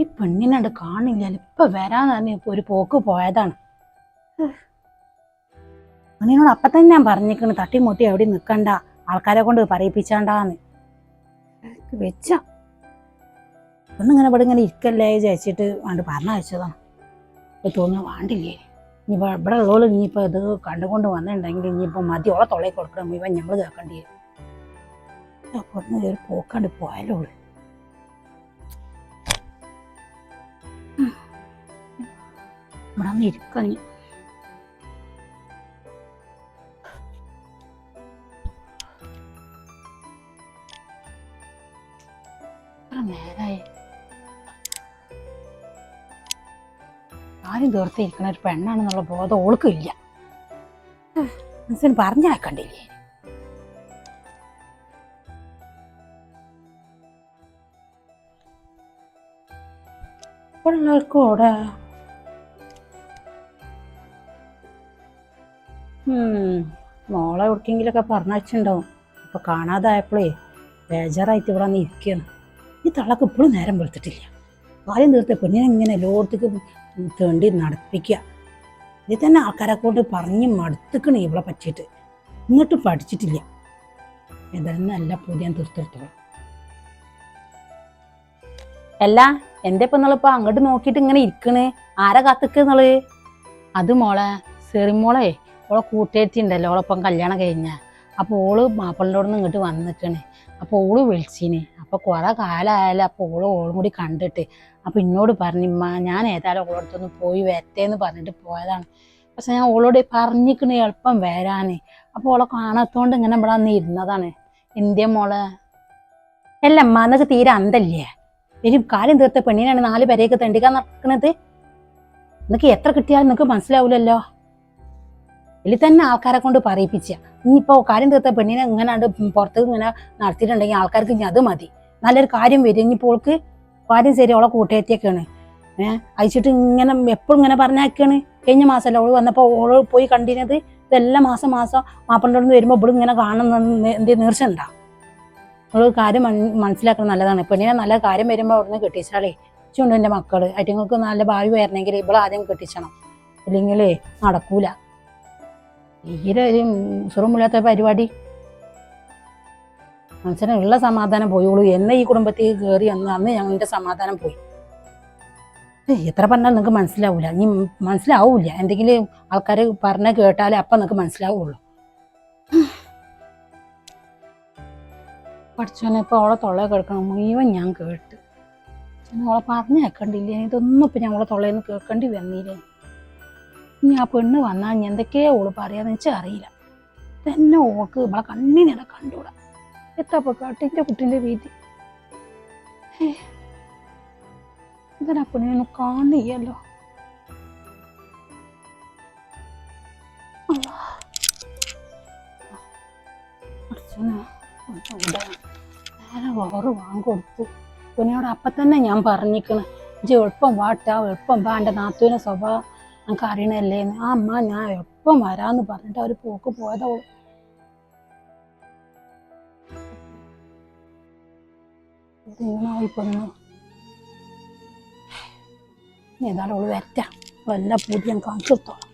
ഈ പെണ്ണിനണ്ട് കാണില്ല ഇപ്പൊ വരാന്ന് തന്നെ ഒരു പോക്ക് പോയതാണ്. പെണ്ണിനോട് അപ്പൊ തന്നെ ഞാൻ പറഞ്ഞിക്കണ് തട്ടിമുട്ടി എവിടെ നിക്കണ്ട ആൾക്കാരെ കൊണ്ട് പറയിപ്പിച്ചാണ്ടാന്ന്. വെച്ച. പെണ്ണിങ്ങനെ ഇവിടെ ഇങ്ങനെ ഇരിക്കല്ലേ വിചാരിച്ചിട്ട് വേണ്ട പറഞ്ഞയച്ചതാണ് ഇപ്പൊ തോന്നുന്നു വേണ്ടില്ലേ? ഇനിയിപ്പോ ഇവിടെ ഉള്ളോൾ ഇനിയിപ്പോ ഇത് കണ്ടുകൊണ്ട് വന്നിട്ടുണ്ടെങ്കിൽ ഇനിയിപ്പോ ഓളെ തൊള്ളയിൽ കൊടുക്കണം ഇവ ഞങ്ങൾ കേൾക്കേണ്ടി വരും പോക്കാണ്ട് പോയാലോ എത്ര നേരായി? ആരും ഒരു പെണ്ണാണെന്നുള്ള ബോധം ഓൾക്കില്ല മനസ്സിന് പറഞ്ഞാക്കണ്ടില്ലേ ഇപ്പോഴുള്ളവർക്കും മോളെ എവിടേക്കെങ്കിലൊക്കെ പറഞ്ഞിട്ടുണ്ടാവും അപ്പൊ കാണാതായപ്പോഴേ ബേജാറായിട്ട് ഇവിടെ വന്ന് ഇരിക്കുകയാണ് ഈ തള്ളക്ക് ഇപ്പോഴും നേരം വെളുത്തിട്ടില്ല. കാര്യം തീർത്ത പെണ്ണിനെ ഇങ്ങനെ എല്ലായിടത്തേക്ക് തേണ്ടി നടപ്പിക്കുക ഇത് തന്നെ ആൾക്കാരെ കൊണ്ട് പറഞ്ഞ് മടുത്തുക്കണ് ഇവളെ പറ്റിയിട്ട്. എന്നിട്ടും പഠിച്ചിട്ടില്ല. ഏതായാലും നല്ല പുതിയ തീർത്തെടുത്തോളാം. അല്ല എന്റെ ഇപ്പൊ നിങ്ങളിപ്പോ അങ്ങോട്ട് നോക്കിയിട്ട് ഇങ്ങനെ ഇരിക്കണ്? ആരാ കാത്തിക്കുന്നുള്ളത് അത് മോളെ സെറിമോളെ. ഓളെ കൂട്ടേറ്റി ഉണ്ടല്ലോ ഓളൊപ്പം കല്യാണം കഴിഞ്ഞ. അപ്പൊ ഓൾ മാപ്പിളിന്റെ നിന്ന് ഇങ്ങോട്ട് വന്നിക്കണ്. അപ്പൊ ഓൾ വിളിച്ചിന്. അപ്പൊ കുറെ കാലമായാലും അപ്പൊ ഓൾ ഓളും കൂടി കണ്ടിട്ട്. അപ്പൊ എന്നോട് പറഞ്ഞു ഇമ്മ ഞാൻ ഏതായാലും ഓളടുത്തൊന്ന് പോയി വരട്ടെ എന്ന് പറഞ്ഞിട്ട് പോയതാണ്. പക്ഷെ ഞാൻ ഓളോട് പറഞ്ഞിക്കണ എളുപ്പം വരാന്. അപ്പൊ ഓളെ കാണാത്തോണ്ട് ഇങ്ങനെ ഇവിടെ അന്ന് ഇരുന്നതാണ്. എന്തിയ മോളെ? അല്ല അമ്മ എന്നൊക്കെ തീരെ അന്തല്ലേ? ഒരു കാലം തീർത്ത പെണ്ണിനാണ് നാല് പേരെയൊക്കെ തണ്ടിക്കാൻ നടക്കണത്. നിനക്ക് എത്ര കിട്ടിയാലും നിനക്ക് മനസ്സിലാവൂലല്ലോ. ഇതിൽ തന്നെ ആൾക്കാരെ കൊണ്ട് പറയിപ്പിച്ച. ഇനിയിപ്പോ കാര്യം തീർത്ത പെണ്ണിനെ ഇങ്ങനെ പുറത്ത് ഇങ്ങനെ നടത്തിയിട്ടുണ്ടെങ്കിൽ ആൾക്കാർക്ക് ഇനി അത് മതി. നല്ലൊരു കാര്യം വരും. ഇനിയിപ്പോൾ ഓൾക്ക് കാര്യം ശരി ഓളെ കൂട്ടുകാരിയൊക്കെയാണ് ഏഹ് അയച്ചിട്ട് ഇങ്ങനെ എപ്പോഴും ഇങ്ങനെ പറഞ്ഞാക്കാണ് കഴിഞ്ഞ മാസം ഓൾ വന്നപ്പോൾ ഓൾ പോയി കണ്ടിരുന്നത്. ഇതെല്ലാം മാസം മാസം മാപ്പിളിന്റെ അടുത്ത് വരുമ്പോൾ ഇവിടെ ഇങ്ങനെ കാണുന്ന എന്ത് നീർച്ച ഉണ്ടാ. ഓൾ കാര്യം മനസ്സിലാക്കണം നല്ലതാണ്. പെണ്ണിനെ നല്ല കാര്യം വരുമ്പോൾ നിന്ന് കെട്ടിച്ചാളേ ചുണ്ടു എന്റെ മക്കൾ. അറ്റങ്ങൾക്ക് നല്ല ഭാവി വരണമെങ്കിൽ ഇവിടെ ആദ്യം കെട്ടിച്ചണം. ഇല്ലെങ്കിലേ നടക്കൂല. തീരെ ഒരു സുറമില്ലാത്ത പരിപാടി. മനസ്സിനുള്ള സമാധാനം പോയുള്ളൂ. എന്നെ ഈ കുടുംബത്തിൽ കയറി അന്ന് അന്ന് ഞങ്ങളുടെ സമാധാനം പോയി. എത്ര പറഞ്ഞാൽ നിങ്ങൾക്ക് മനസ്സിലാവൂല. ഇനി മനസ്സിലാവൂല എന്തെങ്കിലും ആൾക്കാർ പറഞ്ഞ കേട്ടാലേ അപ്പം നിങ്ങൾക്ക് മനസ്സിലാവുള്ളൂ. പഠിച്ചോനെ ഇപ്പോൾ അവളെ തൊള്ള കേൾക്കണം മുഴുവൻ ഞാൻ കേട്ട്. അവളെ പറഞ്ഞേക്കണ്ടില്ലേ ഇതൊന്നും ഇപ്പം ഞങ്ങളെ തൊള്ളയിൽ നിന്ന് കേൾക്കേണ്ടി വന്നില്ലേ? ഇനി ആ പെണ്ണ് വന്നാൽ ഇനി എന്തൊക്കെയാ ഓൾ പറയാന്ന് വെച്ചാൽ അറിയില്ല. തന്നെ ഓൾക്ക് നമ്മളെ കണ്ണിനിടെ കണ്ടൂടാ എത്താപ്പോ കാട്ടിന്റെ കുട്ടിന്റെ വീട്ടിൽ എന്താ പെണ്ണിനൊന്നും കാണില്ലല്ലോ. നേരെ വേറെ വാങ്ങിക്കൊടുത്ത് കുഞ്ഞോട് അപ്പം തന്നെ ഞാൻ പറഞ്ഞിക്കണ്. ഇജ്ജ് എളുപ്പം വാട്ടാ എളുപ്പം വാ എന്റെ നാത്തുവിനെ സ്വഭാവം. നമുക്ക് അറിയണല്ലേ ആ അമ്മ ഞാൻ എപ്പം വരാന്ന് പറഞ്ഞിട്ട് അവർ പോക്ക് പോയതോ ഇങ്ങനെ ഏതായാലും വരട്ടെ. വല്ല പൂതി ഞാൻ കാണിച്ചു കൊടുത്തോളാം.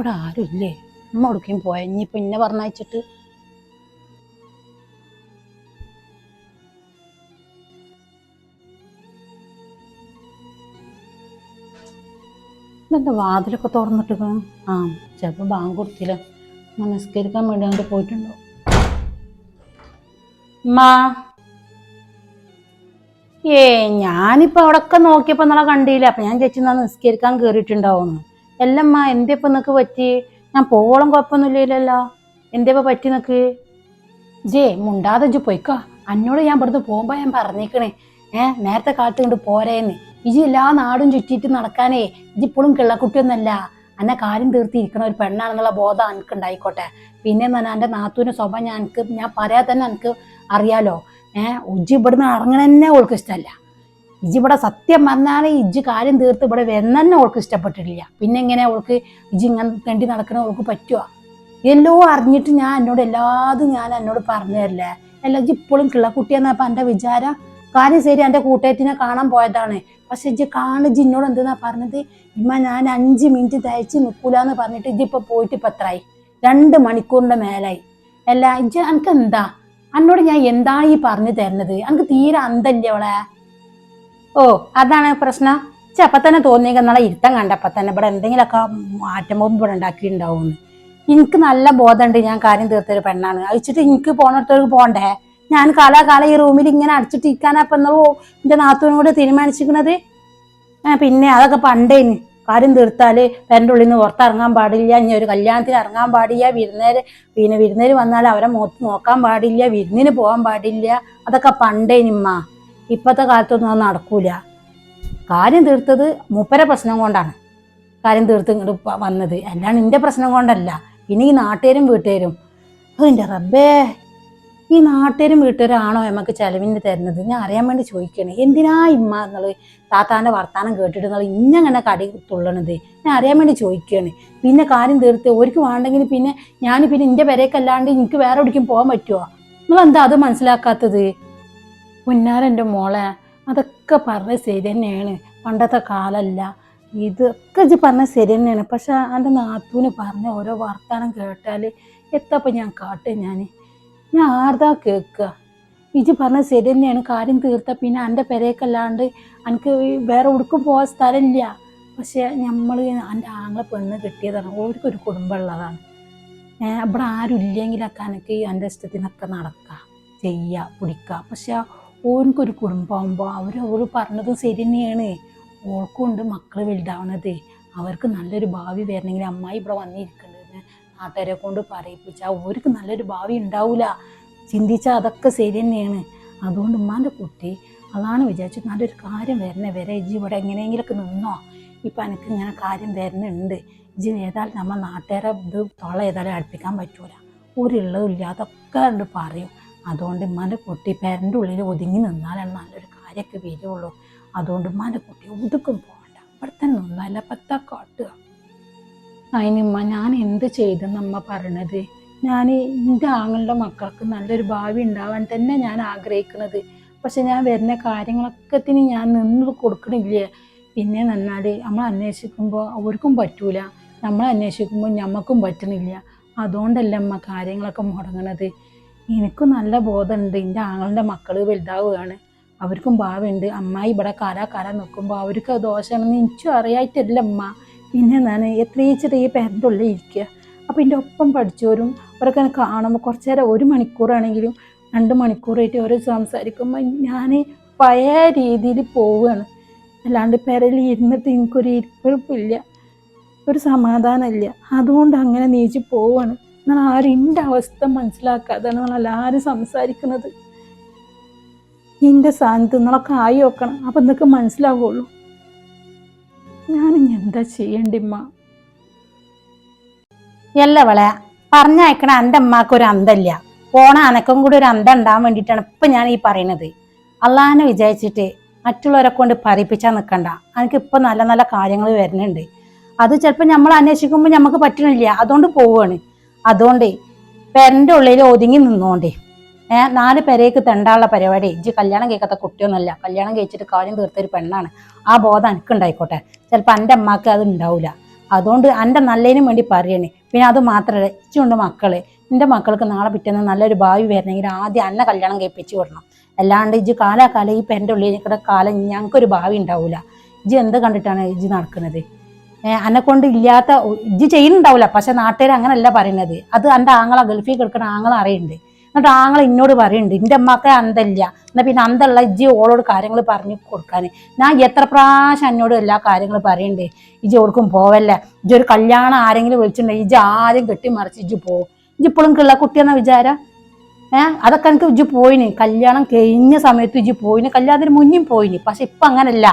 ഇവിടെ ആരും ഇല്ലേ? അമ്മ എവിടേക്കും പോയ? ഇനി പിന്നെ പറഞ്ഞയച്ചിട്ട് എന്താ വാതിലൊക്കെ തുറന്നിട്ട് ആ ചിലപ്പോൾ ബാങ്ക് കൊടുത്തില്ല. നമസ്കരിക്കാൻ വേണ്ടി അങ്ങോട്ട് പോയിട്ടുണ്ടോ? ഏ ഞാനിപ്പോ അവിടൊക്കെ നോക്കിയപ്പോ നിങ്ങളെ കണ്ടില്ല. അപ്പൊ ഞാൻ ചേച്ചി നിസ്കരിക്കാൻ കേറിയിട്ടുണ്ടാവുന്നു എല്ലമ്മ ഇപ്പൊ നിനക്ക് പറ്റി? ഞാൻ പോവോളം കുഴപ്പമൊന്നുമില്ലല്ലോ. ഇപ്പൊ പറ്റി നിനക്ക് ജേ മുണ്ടാതെ ജു പൊയ്ക്കോ. അന്നോട് ഞാൻ ഇവിടുന്ന് പോകുമ്പോ ഞാൻ പറഞ്ഞേക്കണേ. ഏ നേരത്തെ കാലത്ത് കൊണ്ട് പോരേന്ന്. ഇജി എല്ലാ നാടും ചുറ്റിയിട്ട് നടക്കാനേ ഇജി ഇപ്പോഴും കിള്ളക്കുട്ടിയൊന്നല്ല. എന്നെ കാര്യം തീർത്തിരിക്കണ ഒരു പെണ്ണാണെന്നുള്ള ബോധം എനിക്ക് ഉണ്ടായിക്കോട്ടെ. പിന്നെ എന്ന് പറഞ്ഞാൽ എന്റെ നാത്തൂന്റെ സ്വഭാവം ഞാൻ എനിക്ക് ഞാൻ പറയാതെ തന്നെ എനിക്ക് അറിയാലോ. ഏഹ് ഉജ്ജി ഇവിടുന്ന് ഇറങ്ങണ തന്നെ ഓൾക്ക് ഇഷ്ടമല്ല. ഇജ്ജ് ഇവിടെ സത്യം വന്നാൽ ഇജ്ജ് കാര്യം തീർത്ത് ഇവിടെ തന്നെ ഓൾക്ക് ഇഷ്ടപ്പെട്ടിട്ടില്ല. പിന്നെ എങ്ങനെ ഓൾക്ക് ഇജ്ജ് ഇങ്ങനെ തെണ്ടി നടക്കണ ഓൾക്ക് പറ്റുമോ എല്ലോ അറിഞ്ഞിട്ട് ഞാൻ എന്നോട് എല്ലാതും ഞാൻ എന്നോട് പറഞ്ഞു തരില്ലേ? അല്ല ഇജ്ജ് ഇപ്പോഴും കിള്ളക്കുട്ടിയെന്നപ്പം എന്റെ വിചാരം? കാര്യം ശരി എന്റെ കൂട്ടുകാരത്തിനെ കാണാൻ പോയതാണ്. പക്ഷെ ഇജ്ജ് കാണു ഇജ്ജ് എന്നോട് എന്തെന്നാ പറഞ്ഞത്? ഇമ്മ ഞാൻ അഞ്ച് മിനിറ്റ് തയ്ച്ച് നിൽക്കൂലെന്ന് പറഞ്ഞിട്ട് ഇജ്ജ് ഇപ്പൊ പോയിട്ട് ഇപ്പൊ എത്രയായി രണ്ട് മണിക്കൂറിന്റെ മേലായി. അല്ല ഇജ്ജ് എനിക്ക് എന്താ? എന്നോട് ഞാൻ എന്താ ഈ പറഞ്ഞു തരുന്നത്? എനിക്ക് തീരെ അന്തല്ലേ അവളെ? ഓ അതാണ് പ്രശ്നം. ചപ്പ തന്നെ തോന്നിയെങ്കിൽ നാളെ ഇരുത്തം കണ്ടപ്പോ തന്നെ ഇവിടെ എന്തെങ്കിലുമൊക്കെ മാറ്റം പോകുമ്പോൾ ഇവിടെ ഉണ്ടാക്കിയിട്ടുണ്ടാവുമെന്ന്. എനിക്ക് നല്ല ബോധമുണ്ട് ഞാൻ കാര്യം തീർത്തൊരു പെണ്ണാണ്. അയച്ചിട്ട് എനിക്ക് പോണടത്തേക്ക് പോണ്ടേ? ഞാൻ കാലാകാലം ഈ റൂമിൽ ഇങ്ങനെ അടിച്ചിട്ട് ഇരിക്കാനാ ഇപ്പൊ നിങ്ങൾ എന്റെ നാത്തൂനും കൂടെ തീരുമാനിച്ചിരിക്കണത് പിന്നെ അതൊക്കെ പണ്ടേന് കാര്യം തീർത്താൽ പേരന്റെ ഉള്ളിൽ നിന്ന് പുറത്തിറങ്ങാൻ പാടില്ല ഇനി ഒരു കല്യാണത്തിന് ഇറങ്ങാൻ പാടില്ല വിരുന്നേര് പിന്നെ വിരുന്നേര് വന്നാൽ അവരെ നോക്കാൻ പാടില്ല വിരുന്നിന് പോകാൻ പാടില്ല. അതൊക്കെ പണ്ടേനിമ്മ ഇപ്പോഴത്തെ കാലത്തൊന്നും അത് നടക്കൂല. കാര്യം തീർത്തത് മുപ്പര പ്രശ്നം കൊണ്ടാണ്. കാര്യം തീർത്ത് ഇങ്ങോട്ട് വന്നത്. അല്ലാണ്ട് എന്റെ പ്രശ്നം കൊണ്ടല്ല. പിന്നെ ഈ നാട്ടുകാരും വീട്ടുകാരും. എന്റെ റബ്ബേ. ഈ നാട്ടുകാരും വീട്ടുകാരും ആണോ നമുക്ക് ചെലവിന് തരുന്നത്? ഞാൻ അറിയാൻ വേണ്ടി ചോദിക്കണേ. എന്തിനാ ഇമ്മ എന്നുള്ളത് താത്താന്റെ വർത്താനം കേട്ടിട്ട് നിങ്ങൾ ഇന്നങ്ങനെ കടി തുള്ളണത്? ഞാൻ അറിയാൻ വേണ്ടി ചോദിക്കുകയാണ് പിന്നെ കാര്യം തീർത്ത് ഒരിക്കൽ വേണ്ടെങ്കിൽ പിന്നെ ഞാൻ പിന്നെ എന്റെ പെരേക്കല്ലാണ്ട് എനിക്ക് വേറെ എവിടേക്കും പോകാൻ പറ്റുമോ നിങ്ങൾ എന്താ അത് മനസ്സിലാക്കാത്തത്? പുന്നാരെന്റെ മോളെ അതൊക്കെ പറഞ്ഞ ശരി തന്നെയാണ്. പണ്ടത്തെ കാലല്ല. ഇതൊക്കെ ഇജ്ജ് പറഞ്ഞ ശരി തന്നെയാണ്. പക്ഷെ എന്റെ നാത്തൂന് പറഞ്ഞ ഓരോ വർത്താനം കേട്ടാൽ എത്തപ്പം ഞാൻ കാട്ടെ ഞാൻ ഞാൻ ആർതാ കേൾക്കുക? ഇജ്ജ് പറഞ്ഞ ശരി തന്നെയാണ്. കാര്യം തീർത്ത പിന്നെ എന്റെ പെരേക്കല്ലാണ്ട് എനിക്ക് വേറെ ഉടുക്കും പോകാൻ സ്ഥലമില്ല. പക്ഷേ നമ്മൾ എന്റെ ആങ്ങളെ പെണ്ണ് കിട്ടിയതാണ്. ഓർക്കൊരു കുടുംബമുള്ളതാണ് ഇവിടെ ആരും ഇല്ലെങ്കിലൊക്കെ എനിക്ക് എന്റെ ഇഷ്ടത്തിനൊക്കെ നടക്കുക ചെയ്യുക പിടിക്കുക പക്ഷെ ഓർക്കൊരു കുടുംബമാകുമ്പോൾ അവർ അവർ പറഞ്ഞത് ശരി തന്നെയാണ്. ഓൾക്കും ഉണ്ട് മക്കൾ വലുതാവണത്. അവർക്ക് നല്ലൊരു ഭാവി വരണമെങ്കിൽ അമ്മായി ഇവിടെ വന്നിരിക്കേണ്ടത് നാട്ടുകാരെ കൊണ്ട് പറയിപ്പിച്ചാൽ അവർക്ക് നല്ലൊരു ഭാവി ഉണ്ടാവില്ല ചിന്തിച്ചാൽ അതൊക്കെ ശരി തന്നെയാണ്. അതുകൊണ്ട് ഉമ്മാന്റെ കുട്ടി അതാണ് വിചാരിച്ചു നല്ലൊരു കാര്യം വരണേ. വരെ ഇജി ഇവിടെ എങ്ങനെയെങ്കിലൊക്കെ നിന്നോ. ഇപ്പം എനിക്ക് ഇങ്ങനെ കാര്യം വരുന്നുണ്ട് ഇജി ഏതായാലും നമ്മൾ നാട്ടുകാരെ ഇത് തൊള്ള ഏതായാലും അടുപ്പിക്കാൻ പറ്റൂല. ഒരിള്ളതില്ല അതൊക്കെ ഉണ്ട് പറയും. അതുകൊണ്ട് ഉമ്മാന്റെ കുട്ടി പേരന്റെ ഉള്ളിൽ ഒതുങ്ങി നിന്നാലാണ് നല്ലൊരു കാര്യമൊക്കെ വരുള്ളൂ. അതുകൊണ്ട് ഉമ്മാന്റെ കുട്ടി ഒതുക്കും പോകണ്ട അവിടെ തന്നെ നിന്നല്ല പത്താ കാട്ടുക. അതിനുമ്മ ഞാൻ എന്ത് ചെയ്തെന്ന് അമ്മ പറയണത്? ഞാൻ എന്റെ ആങ്ങളുടെ മക്കൾക്ക് നല്ലൊരു ഭാവി ഉണ്ടാവാൻ തന്നെ ഞാൻ ആഗ്രഹിക്കുന്നത് പക്ഷെ ഞാൻ വരുന്ന കാര്യങ്ങളൊക്കെ തന്നെ ഞാൻ നിന്ന് കൊടുക്കണില്ലേ? പിന്നെ നന്നാൽ നമ്മൾ അന്വേഷിക്കുമ്പോൾ അവർക്കും പറ്റൂല. നമ്മൾ അന്വേഷിക്കുമ്പോൾ നമുക്കും പറ്റണില്ല. അതുകൊണ്ടല്ല അമ്മ കാര്യങ്ങളൊക്കെ മുടങ്ങണത്? എനിക്കും നല്ല ബോധമുണ്ട്. എന്റെ ആങ്ങളുടെ മക്കൾ വലുതാവുകയാണ്. അവർക്കും ഭാവമുണ്ട്. അമ്മായി ഇവിടെ കാലാ കാല നിൽക്കുമ്പോൾ അവർക്ക് ദോഷമാണെന്ന് എനിക്കും അറിയായിട്ടില്ല അമ്മ. പിന്നെ ഞാൻ എത്രയും ചെറിയ പേരന്റെ ഉള്ളിൽ ഇരിക്കുക. അപ്പോൾ എന്റെ ഒപ്പം പഠിച്ചവരും അവരൊക്കെ കാണുമ്പോൾ കുറച്ച് നേരം ഒരു മണിക്കൂറാണെങ്കിലും രണ്ട് മണിക്കൂറായിട്ട് അവർ സംസാരിക്കുമ്പോൾ ഞാൻ പഴയ രീതിയിൽ പോവുകയാണ്. അല്ലാണ്ട് പെരയിൽ ഇരുന്നിട്ട് എനിക്കൊരു ഇരിപ്പില്ല ഒരു സമാധാനമില്ല. അതുകൊണ്ട് അങ്ങനെ നീച്ച് പോവാണ് എന്നാൽ ആരും എന്റെ അവസ്ഥ മനസ്സിലാക്കാതെ എല്ലാവരും സംസാരിക്കുന്നത്. എന്റെ സാന്നിധ്യം നിങ്ങളൊക്കെ ആയി വെക്കണം അപ്പം നിങ്ങൾക്ക് മനസ്സിലാവുള്ളൂ. ഞാനിനി എന്താ ചെയ്യണ്ടിമ്മ എല്ലവളെ പറഞ്ഞയക്കണ എന്റെ അമ്മയ്ക്ക് ഒരു അന്തല്ല പോണ അനക്കം കൂടി ഒരു അന്തം ഉണ്ടാൻ വേണ്ടിയിട്ടാണ് ഇപ്പം ഞാൻ ഈ പറയണത് അള്ളാഹനെ വിചാരിച്ചിട്ട് മറ്റുള്ളവരെ കൊണ്ട് പറയിപ്പിച്ചാൽ നിൽക്കണ്ട. എനിക്ക് ഇപ്പം നല്ല നല്ല കാര്യങ്ങൾ വരുന്നുണ്ട്. അത് ചിലപ്പോൾ നമ്മൾ അന്വേഷിക്കുമ്പോൾ നമുക്ക് പറ്റണില്ല. അതുകൊണ്ട് പോവുകയാണ് അതുകൊണ്ട് പെരന്റെ ഉള്ളിൽ ഒതുങ്ങി നിന്നോണ്ടേ ഏഹ് നാല് പേരേക്ക് തെണ്ടാനുള്ള പരിപാടി. ഇജ്ജ് കല്യാണം കേൾക്കാത്ത കുട്ടിയൊന്നുമല്ല. കല്യാണം കഴിച്ചിട്ട് കാര്യം തീർത്തൊരു പെണ്ണാണ്. ആ ബോധം എനിക്കുണ്ടായിക്കോട്ടെ ചിലപ്പോൾ എന്റെ അമ്മയ്ക്ക് അത് ഉണ്ടാവില്ല അതുകൊണ്ട് എന്റെ നല്ലതിനും വേണ്ടി പറയണേ. പിന്നെ അത് മാത്രമല്ല ഇച്ചുണ്ട് മക്കൾ. എന്റെ മക്കൾക്ക് നാളെ പിറ്റേന്ന് നല്ലൊരു ഭാവി വരണമെങ്കിൽ ആദ്യം അന്നെ കല്യാണം കഴിപ്പിച്ച് വിടണം. അല്ലാണ്ട് ഇജ്ജ് കാലാകാലം ഈ പെന്റെ ഉള്ളിൽ കാലം ഞങ്ങൾക്കൊരു ഭാവി ഉണ്ടാവില്ല ഇജ്ജ് എന്ത് കണ്ടിട്ടാണ് ഇജ്ജ് നടക്കുന്നത്? എന്നെ കൊണ്ട് ഇല്ലാത്ത ഇജ്ജ് ചെയ്യുന്നുണ്ടാവില്ല പക്ഷെ നാട്ടുകാർ അങ്ങനല്ല പറയുന്നത്. അത് എന്റെ ആങ്ങളെ ഗൾഫിൽ കിടക്കുന്ന ആങ്ങളെ അറിയുന്നുണ്ട് എന്നിട്ട് ആങ്ങൾ എന്നോട് പറയുന്നുണ്ട് എന്റെ അമ്മയ്ക്ക് അന്തല്ല. എന്നാൽ പിന്നെ അന്തല്ല ഇജ്ജി ഓളോട് കാര്യങ്ങൾ പറഞ്ഞു കൊടുക്കാൻ ഞാൻ എത്ര പ്രാവശ്യം എന്നോട് എല്ലാ കാര്യങ്ങളും പറയുന്നുണ്ട് ഇജ്ജ് ഓൾക്കും പോവല്ല. ഇജ്ജ് ഒരു കല്യാണം ആരെങ്കിലും വിളിച്ചിട്ടുണ്ടെങ്കിൽ ഇജ്ജ് ആദ്യം കെട്ടിമറിച്ച് ഇജ്ജ് പോവും ഇജ്ജ് ഇപ്പോഴും കിള്ള കുട്ടിയെന്ന വിചാരം? ഏഹ് അതൊക്കെ എനിക്ക് ഇജ്ജ് പോയിന്. കല്യാണം കഴിഞ്ഞ സമയത്ത് ഇജ്ജ് പോയിന്. കല്യാണത്തിന് മുന്നിൽ പോയിന്. പക്ഷെ ഇപ്പം അങ്ങനല്ല.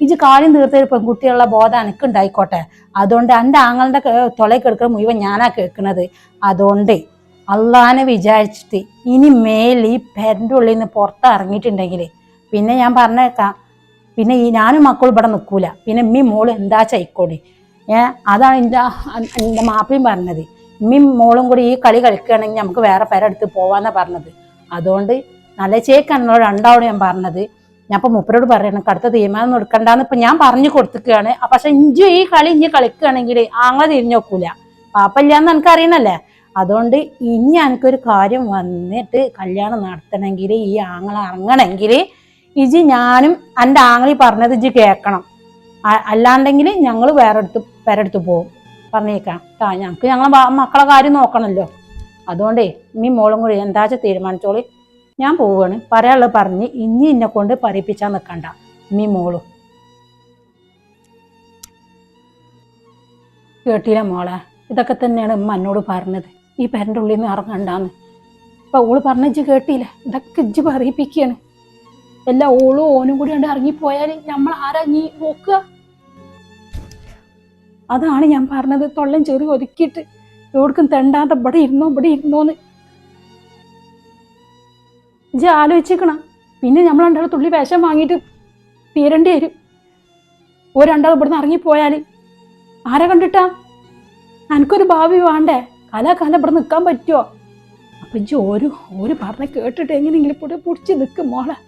ഇജ് കാര്യം തീർത്ത ഒരു പെൺകുട്ടിയുള്ള ബോധം എനിക്ക് ഉണ്ടായിക്കോട്ടെ അതുകൊണ്ട് എന്റെ ആങ്ങളുടെ തൊളയിൽ കേൾക്കുന്ന മുഴുവൻ ഞാനാ കേൾക്കുന്നത് അതുകൊണ്ട് അള്ളാനെ വിചാരിച്ചിട്ട് ഇനി മേൽ ഈ പെരന്റെ ഉള്ളിൽ നിന്ന് പുറത്ത് ഇറങ്ങിയിട്ടുണ്ടെങ്കിൽ പിന്നെ ഞാൻ പറഞ്ഞേക്കാം പിന്നെ ഈ ഞാനും മക്കളും ഇവിടെ നിൽക്കൂല. പിന്നെ ഇമ്മി മോൾ എന്താ ചൈക്കോടി ഏ അതാണ് എന്റെ എന്റെ മാപ്പിയും പറഞ്ഞത്. ഇമ്മി മോളും കൂടി ഈ കളി കളിക്കുകയാണെങ്കിൽ നമുക്ക് വേറെ പേരെടുത്ത് പോവാന്നാണ് പറഞ്ഞത്. അതുകൊണ്ട് നല്ല ചേക്കാണല്ലോ രണ്ടാവണം ഞാൻ പറഞ്ഞത്. ഞാൻ ഇപ്പൊ മൂപ്പരോട് പറയണം കടുത്ത തീരുമാനം എടുക്കണ്ടെന്ന് ഇപ്പൊ ഞാൻ പറഞ്ഞു കൊടുത്തിക്കുകയാണ് പക്ഷെ ഇഞ്ചു ഈ കളി ഇഞ്ചു കളിക്കുകയാണെങ്കിൽ ആങ്ങളെ തിരിഞ്ഞു നോക്കൂല. പാപ്പല്ലാന്ന് എനിക്ക് അറിയണല്ലേ അതുകൊണ്ട് ഇനി എനിക്കൊരു കാര്യം വന്നിട്ട് കല്യാണം നടത്തണമെങ്കിൽ ഈ ആങ്ങളെ ഇറങ്ങണമെങ്കിൽ ഇജി ഞാനും എന്റെ ആങ്ങളി പറഞ്ഞത് ഇജി കേൾക്കണം. അല്ലാണ്ടെങ്കിൽ ഞങ്ങൾ വേറെ അടുത്ത് പേരെടുത്ത് പോകും. പറഞ്ഞേക്കാം ആ ഞങ്ങൾക്ക് ഞങ്ങളെ മക്കളെ കാര്യം നോക്കണമല്ലോ അതുകൊണ്ടേ ഇനി മോളും കൂടി എന്താച്ചാ തീരുമാനിച്ചോളി? ഞാൻ പോവുകയാണ് പറയാനുള്ളത് പറഞ്ഞ് ഇനി എന്നെ കൊണ്ട് പറയിപ്പിച്ചാൽ നിൽക്കണ്ട നീ മോളും. കേട്ടില്ല മോളെ? ഇതൊക്കെ തന്നെയാണ് ഉമ്മ എന്നോട് പറഞ്ഞത്. ഈ പേരന്റെ ഉള്ളിൽ നിന്ന് ഇറങ്ങണ്ടാന്ന്. അപ്പം ഓൾ പറഞ്ഞ കേട്ടില്ല? ഇതൊക്കെ ഇജ്ജ് പറയിപ്പിക്കുകയാണ് എല്ലാ ഓളും ഓനും കൂടി കണ്ട് ഇറങ്ങിപ്പോയാൽ നമ്മൾ ആരാ നീ നോക്കുക? അതാണ് ഞാൻ പറഞ്ഞത്. തൊള്ളൻ ചെറിയ ഒതുക്കിയിട്ട് എവിടേക്കും തെണ്ടാതെ ഇവിടെ ഇരുന്നോ ഇവിടെ ഇരുന്നോന്ന് ഇജ്ജ് ആലോചിക്കണം പിന്നെ നമ്മൾ രണ്ടാൾ തുള്ളി വേഷം വാങ്ങിയിട്ട് തീരേണ്ടി വരും. ഒരു രണ്ടാൾ ഇവിടുന്ന് ഇറങ്ങിപ്പോയാൽ ആരെ കണ്ടിട്ടാ? എനിക്കൊരു ഭാവി വേണ്ടേ? കലാകാലം ഇവിടെ നിൽക്കാൻ പറ്റുമോ അപ്പം ഇജ്ജ് ഒരു ഒരു പറഞ്ഞ കേട്ടിട്ട് എങ്ങനെയെങ്കിലും ഇവിടെ പിടിച്ച് നിൽക്കും മോളെ.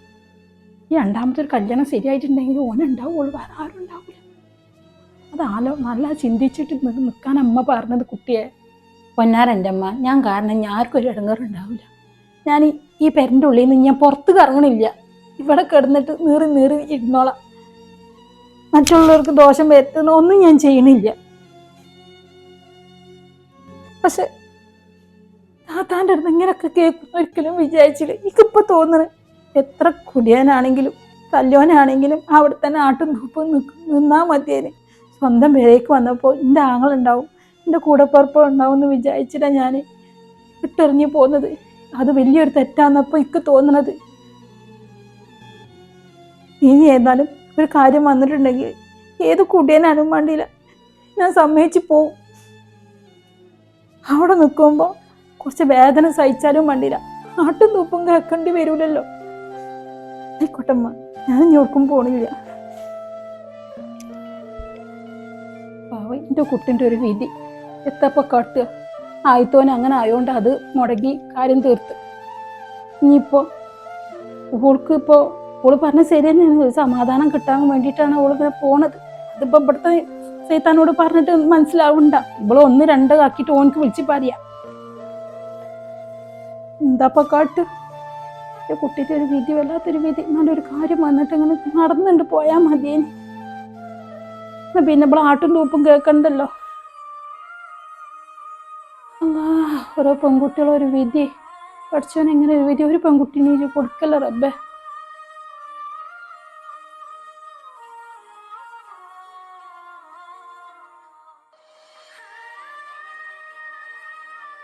ഈ രണ്ടാമത്തെ ഒരു കല്യാണം ശരിയായിട്ടുണ്ടെങ്കിൽ ഓനുണ്ടാവുള്ളൂ വേറെ ആരും ഉണ്ടാവില്ല അത് ആലോ നല്ല ചിന്തിച്ചിട്ട് നിൽക്കാൻ അമ്മ പറഞ്ഞത് കുട്ടിയെ. പൊന്നാരന്റെ അമ്മ ഞാൻ കാരണം ഞാൻ ആർക്കും ഇടങ്ങേറുണ്ടാവില്ല ഞാൻ ഈ- പെരന്റെ ഉള്ളിൽ നിന്ന് ഞാൻ പുറത്ത് കറങ്ങണില്ല. ഇവിടെ കിടന്നിട്ട് നീറി നീറി ഇരുന്നോളാം. മറ്റുള്ളവർക്ക് ദോഷം വരുത്തുന്ന ഒന്നും ഞാൻ ചെയ്യണില്ല. പക്ഷെ താത്താന്റെ അടുത്ത് ഇങ്ങനെയൊക്കെ കേൾക്കുന്ന ഒരിക്കലും വിചാരിച്ചില്ല. എനിക്കിപ്പോൾ തോന്നണ എത്ര കുടിയാനാണെങ്കിലും തല്ലോനാണെങ്കിലും അവിടെ തന്നെ ആട്ടും തൂപ്പും നിന്നാൽ മതിയേന്. സ്വന്തം പേരേക്ക് വന്നപ്പോൾ എന്റെ ആങ്ങളുണ്ടാവും എന്റെ കൂടപ്പുറപ്പം ഉണ്ടാവും എന്ന് വിചാരിച്ചിട്ടാണ് ഞാൻ വിട്ടെറിഞ്ഞു പോകുന്നത് അത് വലിയൊരു തെറ്റാന്നപ്പോൾ എനിക്ക് തോന്നണത്. ഇനി ഏതായാലും ഒരു കാര്യം വന്നിട്ടുണ്ടെങ്കിൽ ഏത് കുടിയനാനും വേണ്ടിയില്ല. ഞാൻ സമ്മതിച്ച് പോവും. അവിടെ നിൽക്കുമ്പോൾ കുറച്ച് വേദന സഹിച്ചാലും വേണ്ടിയില്ല. ആട്ടും തൂപ്പും കേൾക്കേണ്ടി വരൂലല്ലോ. ആയിക്കോട്ടമ്മ ഞാൻ ഞോർക്കും പോണില്ല. പാവ എന്റെ കുട്ടിന്റെ ഒരു വിധി. എത്തപ്പോ കാട്ടുക? ആയിത്തോൻ അങ്ങനെ ആയതുകൊണ്ട് അത് മുടങ്ങി കാര്യം തീർത്ത്. ഇനിയിപ്പോൾ ഓൾക്ക് ഇപ്പോൾ ഓൾ പറഞ്ഞ ശരി തന്നെയാണ്. ഒരു സമാധാനം കിട്ടാൻ വേണ്ടിയിട്ടാണ് ഓൾ ഇങ്ങനെ പോണത്. അതിപ്പോ ഇവിടുത്തെ സൈത്താനോട് പറഞ്ഞിട്ട് മനസ്സിലാവണ്ട. ഇവൾ ഒന്ന് രണ്ട് ആക്കിയിട്ട് ഓനക്ക് വിളിച്ച് പറയാ. എന്താപ്പ കാട്ട്? കുട്ടിയുടെ ഒരു വിധി വല്ലാത്തൊരു വിധി. നല്ലൊരു കാര്യം വന്നിട്ട് ഇങ്ങനെ നടന്നുണ്ട് പോയാൽ മതിയേന്. പിന്നെ ഇവിടെ ആട്ടും തൂപ്പും കേൾക്കണ്ടല്ലോ ഓരോ പെൺകുട്ടികളൊരു വിധി. പഠിച്ചവനെങ്ങനെ ഒരു വിധി. ഒരു പെൺകുട്ടീനെ കൊടുക്കല്ല റബ്ബേ?